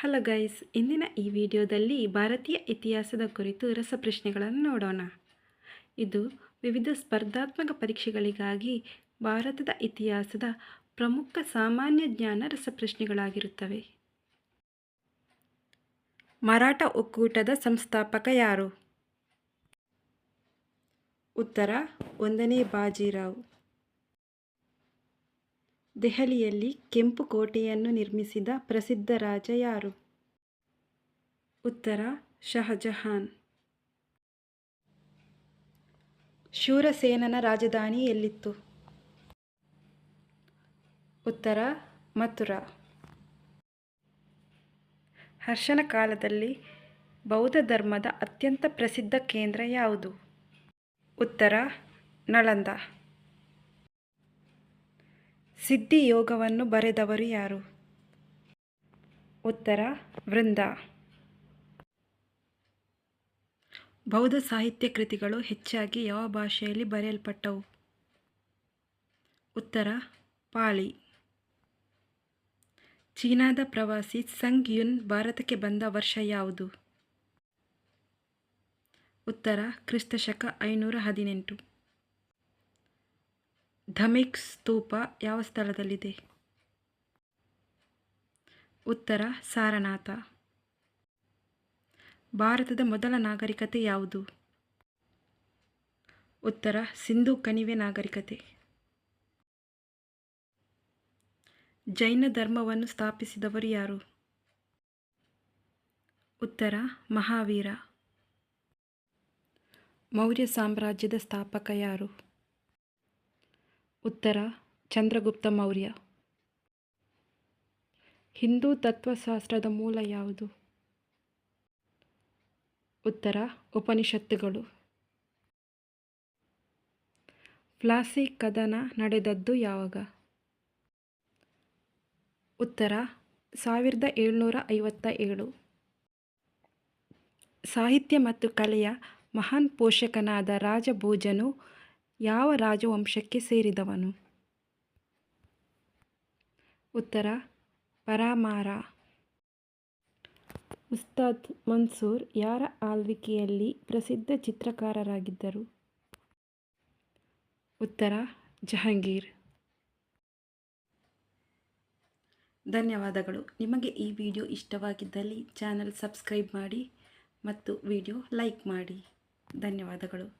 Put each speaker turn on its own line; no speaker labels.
Hello guys ಇಂದಿನ ಈ ವಿಡಿಯೋದಲ್ಲಿ ಭಾರತೀಯ ಇತಿಹಾಸದ ಕುರಿತು ರಸಪ್ರಶ್ನೆಗಳನ್ನು ನೋಡೋಣ. ಇದು ವಿವಿಧ ಸ್ಪರ್ಧಾತ್ಮಕ ಪರೀಕ್ಷೆಗಳಿಗಾಗಿ ಭಾರತದ ಇತಿಹಾಸದ ಪ್ರಮುಖ ಸಾಮಾನ್ಯ ಜ್ಞಾನ ರಸಪ್ರಶ್ನೆಗಳಾಗಿರುತ್ತವೆ ಮರಾಠ ಒಕ್ಕೂಟದ ಸಂಸ್ಥಾಪಕ ಯಾರು? ಉತ್ತರ, ಒಂದನೇ ಬಾಜಿರಾವ್. ದೆಹಲಿಯಲ್ಲಿ ಕೆಂಪು ಕೋಟೆಯನ್ನು ನಿರ್ಮಿಸಿದ ಪ್ರಸಿದ್ಧ ರಾಜ ಯಾರು? ಉತ್ತರ, ಶಹಜಹಾನ್. ಶೂರಸೇನನ ರಾಜಧಾನಿ ಎಲ್ಲಿತ್ತು? ಉತ್ತರ, ಮಥುರಾ. ಹರ್ಷನ ಕಾಲದಲ್ಲಿ ಬೌದ್ಧ ಧರ್ಮದ ಅತ್ಯಂತ ಪ್ರಸಿದ್ಧ ಕೇಂದ್ರ ಯಾವುದು? ಉತ್ತರ, ನಳಂದ. ಸಿದ್ಧಿ ಯೋಗವನ್ನು ಬರೆದವರು ಯಾರು? ಉತ್ತರ, ವೃಂದ. ಬೌದ್ಧ ಸಾಹಿತ್ಯ ಕೃತಿಗಳು ಹೆಚ್ಚಾಗಿ ಯಾವ ಭಾಷೆಯಲ್ಲಿ ಬರೆಯಲ್ಪಟ್ಟವು? ಉತ್ತರ, ಪಾಳಿ. ಚೀನಾದ ಪ್ರವಾಸಿ ಸಂಗ್ ಯುನ್ ಭಾರತಕ್ಕೆ ಬಂದ ವರ್ಷ ಯಾವುದು? ಉತ್ತರ, ಕ್ರಿಸ್ತಶಕ ಐನೂರ ಹದಿನೆಂಟು. ಧಮಿಕ್ ಸ್ತೂಪ ಯಾವ ಸ್ಥಳದಲ್ಲಿದೆ? ಉತ್ತರ, ಸಾರನಾಥ. ಭಾರತದ ಮೊದಲ ನಾಗರಿಕತೆ ಯಾವುದು? ಉತ್ತರ, ಸಿಂಧು ಕಣಿವೆ ನಾಗರಿಕತೆ. ಜೈನ ಧರ್ಮವನ್ನು ಸ್ಥಾಪಿಸಿದವರು ಯಾರು? ಉತ್ತರ, ಮಹಾವೀರ. ಮೌರ್ಯ ಸಾಮ್ರಾಜ್ಯದ ಸ್ಥಾಪಕ ಯಾರು? ಉತ್ತರ, ಚಂದ್ರಗುಪ್ತ ಮೌರ್ಯ. ಹಿಂದೂ ತತ್ವಶಾಸ್ತ್ರದ ಮೂಲ ಯಾವುದು? ಉತ್ತರ, ಉಪನಿಷತ್ತುಗಳು. ಫ್ಲಾಸಿ ಕದನ ನಡೆದದ್ದು ಯಾವಾಗ? ಉತ್ತರ, ಸಾವಿರದ ಏಳ್ನೂರ ಐವತ್ತ ಏಳು. ಸಾಹಿತ್ಯ ಮತ್ತು ಕಲೆಯ ಮಹಾನ್ ಪೋಷಕನಾದ ರಾಜಭೋಜನು ಯಾವ ರಾಜವಂಶಕ್ಕೆ ಸೇರಿದವನು? ಉತ್ತರ, ಪರಾಮಾರ. ಉಸ್ತಾದ್ ಮನ್ಸೂರ್ ಯಾರ ಆಳ್ವಿಕೆಯಲ್ಲಿ ಪ್ರಸಿದ್ಧ ಚಿತ್ರಕಾರರಾಗಿದ್ದರು? ಉತ್ತರ, ಜಹಾಂಗೀರ್. ಧನ್ಯವಾದಗಳು. ನಿಮಗೆ ಈ ವಿಡಿಯೋ ಇಷ್ಟವಾಗಿದ್ದಲ್ಲಿ ಚಾನಲ್ ಸಬ್ಸ್ಕ್ರೈಬ್ ಮಾಡಿ ಮತ್ತು ವಿಡಿಯೋ ಲೈಕ್ ಮಾಡಿ. ಧನ್ಯವಾದಗಳು.